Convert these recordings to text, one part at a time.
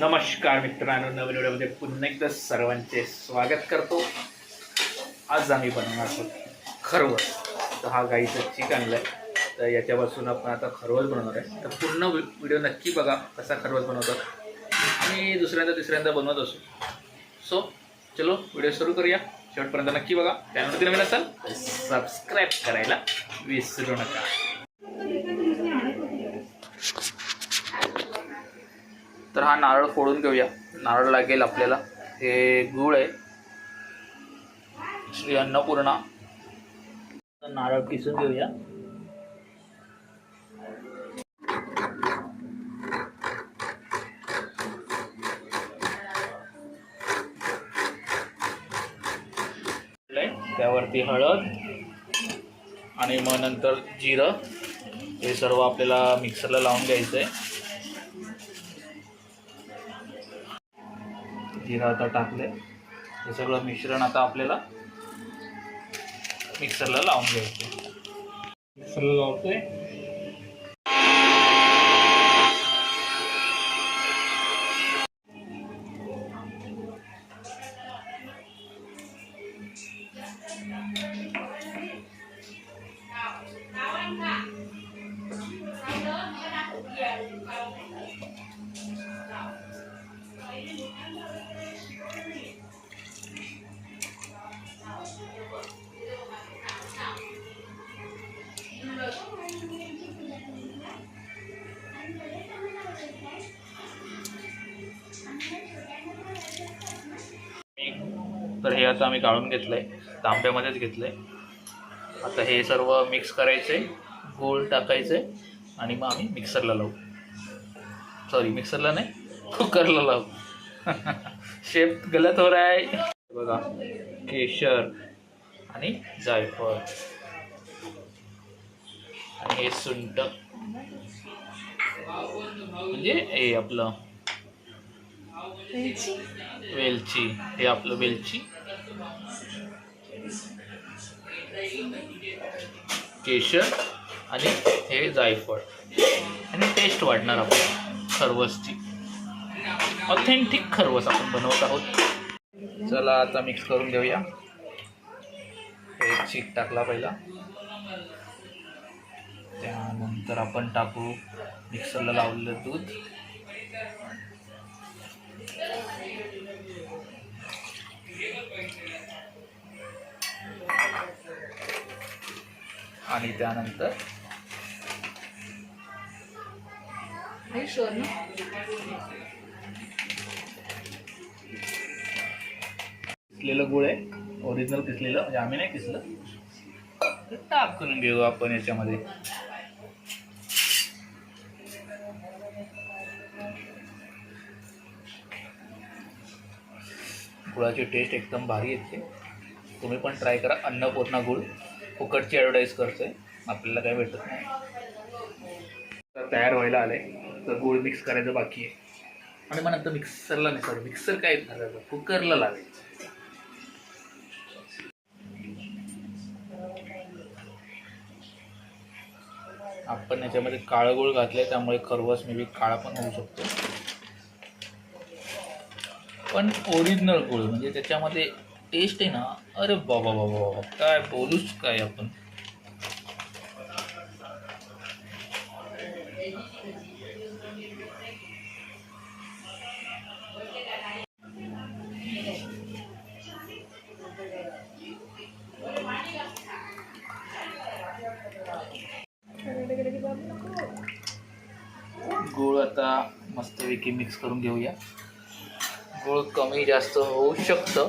नमस्कार मित्रांनो नवीन व्हिडिओमध्ये पुन्हा एकदा सर्वांचे स्वागत करतो. आज आम्ही बनवणार आहोत खरवस. तर हा गाईचं चिक आणलं आहे तर याच्यापासून आपण आता खरवस बनवणार आहे. तर पूर्ण व्हिडिओ नक्की बघा कसा खरवस बनवतात आम्ही दुसऱ्यांदा तिसऱ्यांदा बनवत असू. सो चलो व्हिडिओ सुरू करूया. शेवटपर्यंत नक्की बघा. चॅनलवरती नवीन असाल तर सबस्क्राईब करायला विसरू नका. तर हा नारळ फोडून घेऊया. नारळ लागेल आपल्याला. हे गूळ आहे. श्री अन्नपूर्णा. नारळ किसून घेऊया. त्यावरती हळद आणि मग नंतर जिरं. हे सर्व आपल्याला मिक्सरला लावून घ्यायचं आहे जिरं आता टाकले. हे सगळं मिश्रण आता आपल्याला मिक्सरला लावून घ्यायचं. मिक्सरला लावतोय. तर हे आता आम्ही काढून आहे तांब्यामध्येच घेतलं आहे आता हे सर्व मिक्स करायचे गूळ टाकायचे आणि मग आम्ही मिक्सरला लावू. सॉरी मिक्सरला नाही कुकरला लावू. शेप गलत हो रहा बघा केशर आणि जायफळ. आणि हे सुंट. म्हणजे हे आपलं वेलची. हे आपलं वेलची. केशर आणि हे जायफळ. आणि टेस्ट वाढणार आपण. खरवसची. ऑथेंटिक खरवस आपण बनवत आहोत. चला आता मिक्स करून घेऊया. हे चीक टाकला पहिला. त्यानंतर आपण टाकू मिक्सरला लावलेलं दूध. आणि त्यानंतर किसलेलं गुळ आहे? ओरिजिनल किसलेलं म्हणजे आम्ही नाही किसलं. ते टाकून घेऊ आपण याच्यामध्ये. गुळाची टेस्ट एकदम भारी येते. तुम्ही पण ट्राय करा अन्नपूर्णा गुळ. फुकटची ॲडव्हर्टाईज करतोय. आपल्याला काय भेटत नाही. तयार व्हायला आलंय. तर गुळ मिक्स करायचं बाकी आहे. आणि मग नंतर मिक्सरला नाही सॉरी मिक्सर काय घालायचं कुकरला लावायचं. आपण याच्यामध्ये काळं गुळ घातलंय त्यामुळे खरवस मे बी काळा पण होऊ शकतो. पण ओरिजिनल गुळ म्हणजे त्याच्यामध्ये टेस्ट आहे ना। अरे बाबा बाबा बाबा काय बोलूच काय आपण गूळ आता मिक्स करून घेऊया। कमी जास्त होऊ शकतं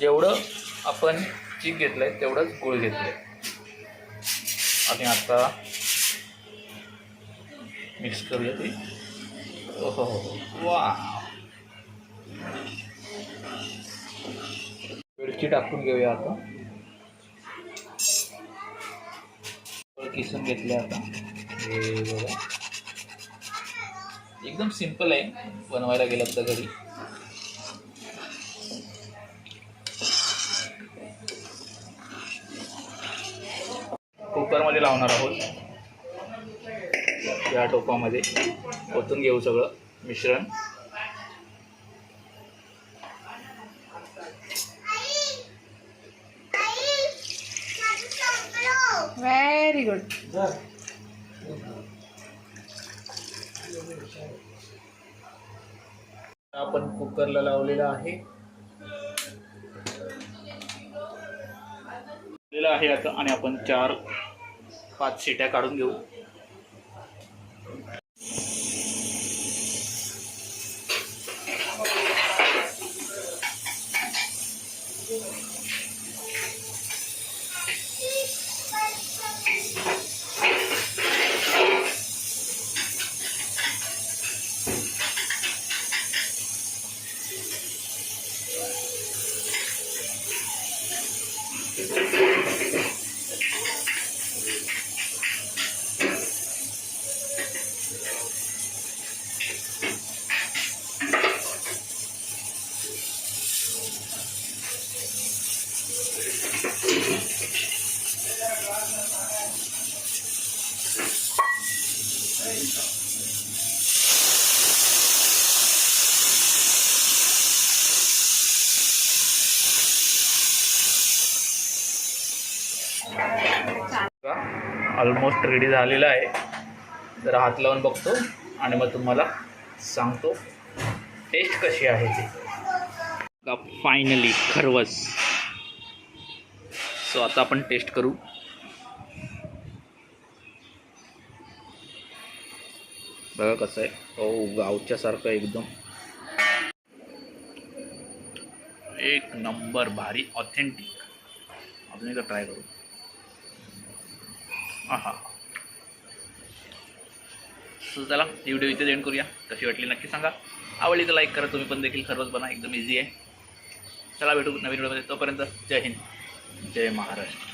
जेवढं आपण चीक घेतलंय तेवढंच गूळ घेतलंय. आणि आता मिक्स करूया ती. ओहो वा मिरची टाकून घेऊया आता. किसून घेतले आता. हे बघा. एकदम सिंपल आहे. बनवायला गेलं तर घरी. कुकरमध्ये लावणार आहोत. या टोपामध्ये ओतून घेऊ सगळं मिश्रण. व्हेरी गुड आपण कुकरला लावलेला आहे. लावलेलं आहे आता आणि आपण चार पाच शिट्या काढून घेऊ. ऑलमोस्ट रेडी झालेला आहे. जरा हात लावून बघतो आणि मग तुम्हाला सांगतो टेस्ट कशी आहे ते. फायनली खरवस. सो आता आपण टेस्ट करू. बघा कसं आहे. हो गावच्यासारखं एकदम. एक नंबर भारी ऑथेंटिक अजून एकदा ट्राय करू. हां सो चला ही व्हिडिओ इथे एंड करूया. कशी वाटली नक्की सांगा. आवडली तर लाईक करा तुम्ही पण देखील खरंच बना एकदम इझी आहे. चला भेटू नवीन व्हिडिओमध्ये तोपर्यंत जय हिंद. जय महाराष्ट्र.